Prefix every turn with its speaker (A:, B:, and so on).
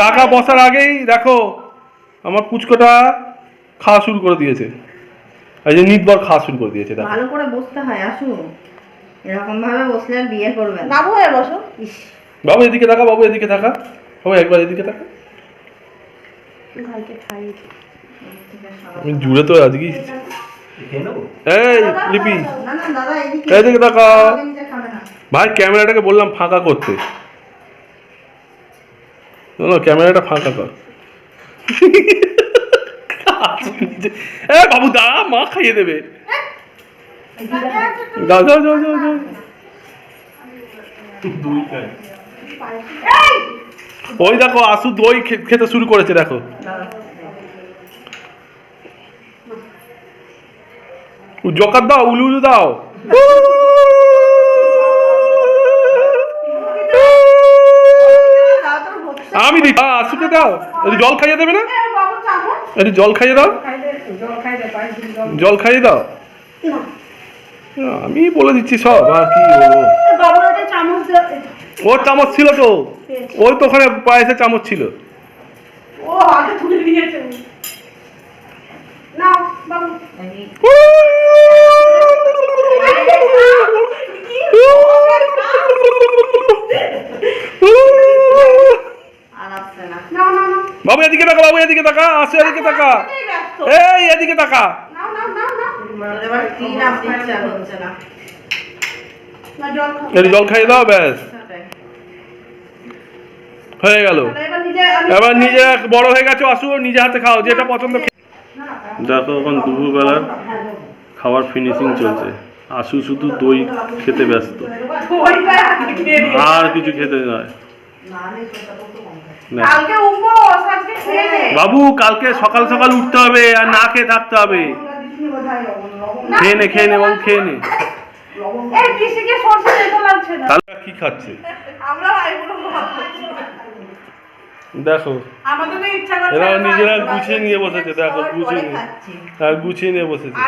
A: কাকা বসার আগেই দেখো আমার পুচকোটা খাওয়া শুরু করে দিয়েছে। এই যে নিতবার খাওয়া শুরু করে দিয়েছে দেখো।
B: ভালো করে বসতে হয় আসুন এরকম ভাবে বসলে আর বিয়ে করবেন না।
C: বাবু হয়ে বসো।
A: বাবু এদিকে থাকা বাবু এদিকে থাকা। বাবু একবার এদিকে থাকা। আমি জুড়ে তো আজকে এই লিপি।
B: না না দাদা এদিকে
A: এদিকে তাকা ভাই ক্যামেরাটাকে বললাম ফাঁকা করতে। না ক্যামেরাটা ফাঁকা কর। এ বাবু দা মা খাইয়ে দেবে। যাও যাও যাও যাও যাও ওই দেখো আসু দই খেতে শুরু করেছে দেখো। ও জকার দাও উলু উলু দাও। আমি দিই আসুকে দাও। একটু জল খাইয়ে দেবে না?
C: বাবু
A: একটু জল খাইয়ে দাও।
C: জল
A: খাইয়ে দাও। আমি বলে দিচ্ছি সব আর কি ওর চামচ ছিল তো। ওই তো ওখানে পায়েসে চামচ ছিল।
C: ও বাবু
A: এদিকে তাকা বাবু এদিকে তাকা আসো এদিকে তাকা।
C: এই
A: এদিকে তাকা।
C: জল
A: খাইয়ে দাও ব্যাস। হয়ে গেল।
C: এবার নিজে
A: বড় হয়ে গেছো আসু নিজে হাতে খাও যেটা পছন্দ দেখো এখন দুপুরবেলা খাবার ফিনিশিং চলছে। আশু শুধু দই খেতে ব্যস্ত। আর কিছু খেতে নয়। নে বাবু কালকে সকাল সকাল উঠতে হবে আর না খেয়ে থাকতে হবে। খেয়ে নে খেয়ে নে বাবু খেয়ে নে। কি খাচ্ছে। দেখো।
C: আমাদের তো ইচ্ছা করছে
A: এরা নিজেরা গুছিয়ে নিয়ে বসেছে দেখো গুছিয়ে নিয়ে। আর গুছিয়ে নিয়ে বসেছে।